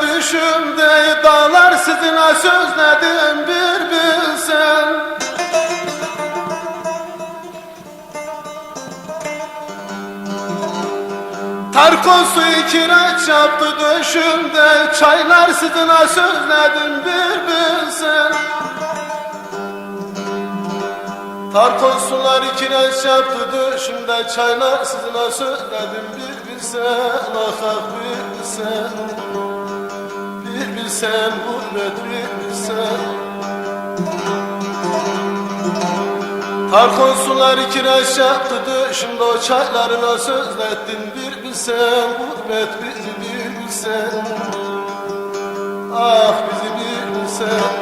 düşümde dağlar sizine sözledim bir bilsen. Tarkon suyu kireç yaptı döşümde Çaylar sizine sözledim bir bilsen. Tarkon suları kireç yaptı döşümde Çaylar sizine sözledim bir bilsen Ah bir bilsen Bir bilsen gurbet bilsen Tarkon suları kireç yaptı döşümde O çaylarına sözlettin. Bir bilsen Gurbet bizi bilsen. Ah bizi bilsen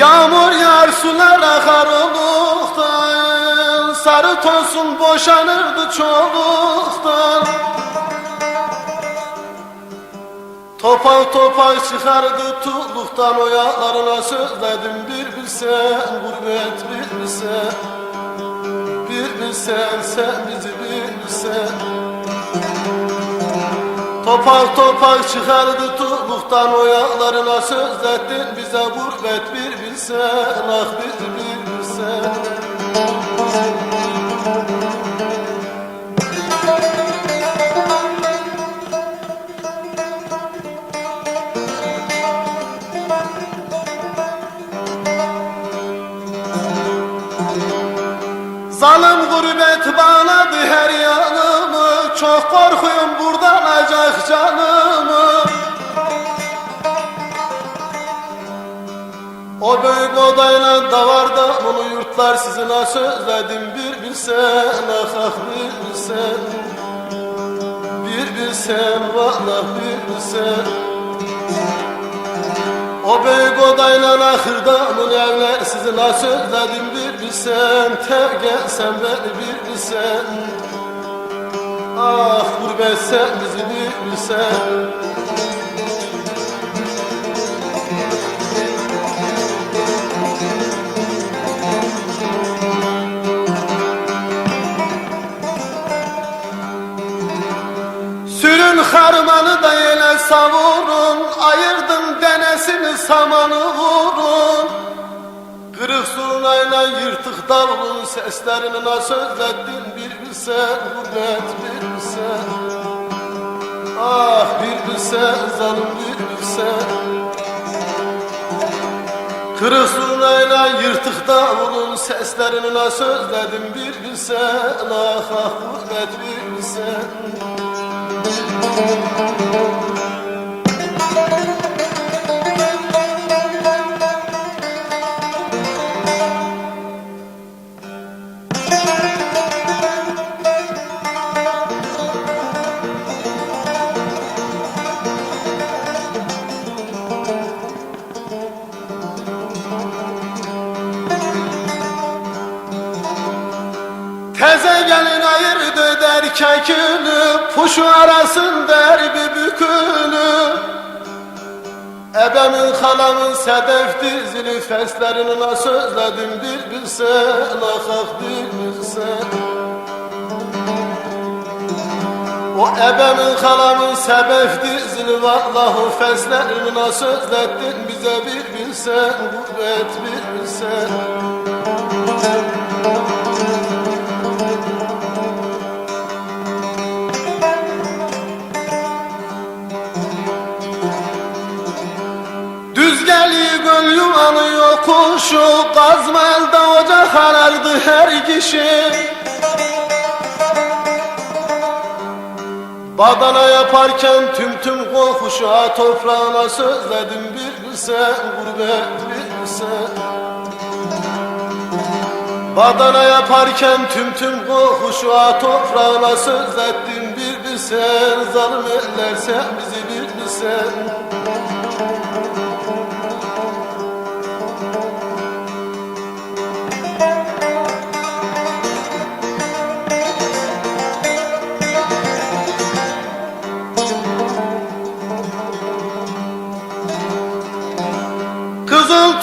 Yağmur yağar sular akar oluktan Sarı tonsun boşanırdı çoluktan. Topak topak çıkardı tulluktan O yağlarına sözledim bir bilsen Gurbet bir bilsen Bir bilsen sen bizi bir bilsen. Topak topak çıkardı tulluktan o yağlarına sözlettin bize gurbet bir bilsen ah bilsen Zalim gurbet bağladı her yanımı. Çok korkuyorum buradan acak canımı O büyük odayla davarda bunu yurtlar sizine sözledim bir bilsen ah ah bir bilsen Bir bilsen vallahi bir bilsen o büyük odayla ahırda bunu evler sizine sözledim bir bilsen Tev gelsen beni bir bilsen Ah gurbet sen bizi bir bilsen harmanı da yine savurun Ayırdım denesini samanı vurun. Kırık zurnayla yırtık davulun Seslerini nasıl özlettin bir bilsen Gurbet bir bilsen Ah bir bilsen zalim bir bilsen Kırık zurnayla yırtık davulun Seslerini nasıl özledim bir bilsen Ah ah gurbet bir bilsen thank you. Teze gelin ayırdı der kekünü Puşu arasın derbi bükünü Ebemin halamın sedef dizili Feslerini nasıl özledim bir ah bir bilsen O ebemin halamın sebef dizili Vallahu feslerini nasıl özlettin bize bir bilsen Gurbet bir bilsen yokuşu Kazma elde ocak arardı her kişi. Badana yaparken tüm tüm kokuşu Ha toprağına sözledim bir bilsen Gurbet bir bilsen Badana yaparken tüm tüm kokuşu Ha toprağına sözlettim bir bilsen Zalim eller sen bizi bir bilsen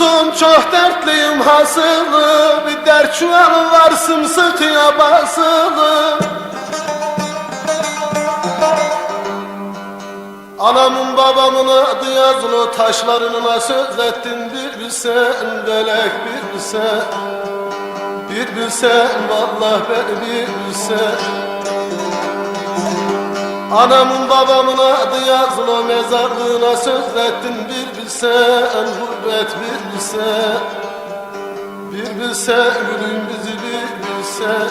Oğlum çok dertliyim hasılı. Bir dert çuvalı var sımsıkıya basılı Anamın babamın adı yazılı. Taşlarına söz ettin bir bilsen Belek bir bilsen. Bir bilsen vallahi beni bir bilsen Anamın babamın adı yazılı mezarlığına söz ettin bir bilsen Gurbet bir bilsen Bir bilsen gülüm bizi bir bilsen